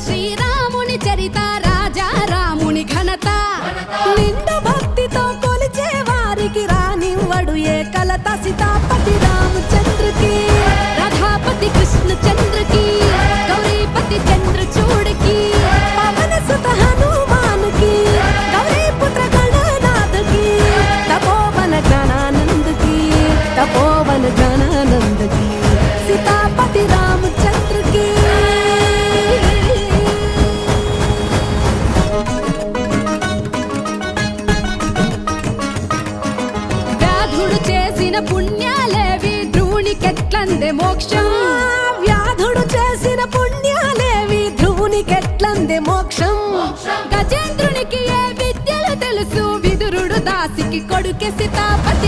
శ్రీరాముని చరిత రాజా రాముని ఘనత. నిండు భక్తితో కొలిచే వారికి రానివ్వడు ఏ కలత సీతాపతి రామచంద్రకి రథాపతి కృష్ణ చంద్రకి గౌరీపతి చంద్ర చూడకి పవన సుత తపోవన గణానందకి గణానందకి సీతాపతి రామచంద్ర చేసిన పుణ్యాలేవి ధ్రువునికెట్లందే మోక్షం. వ్యాధుడు చేసిన పుణ్యాలేవి ధ్రువునికెట్లందే మోక్షం. గజేంద్రునికి ఏ విద్యలు తెలుసు? విదురుడు దాసికి కొడుకే సీతాపతి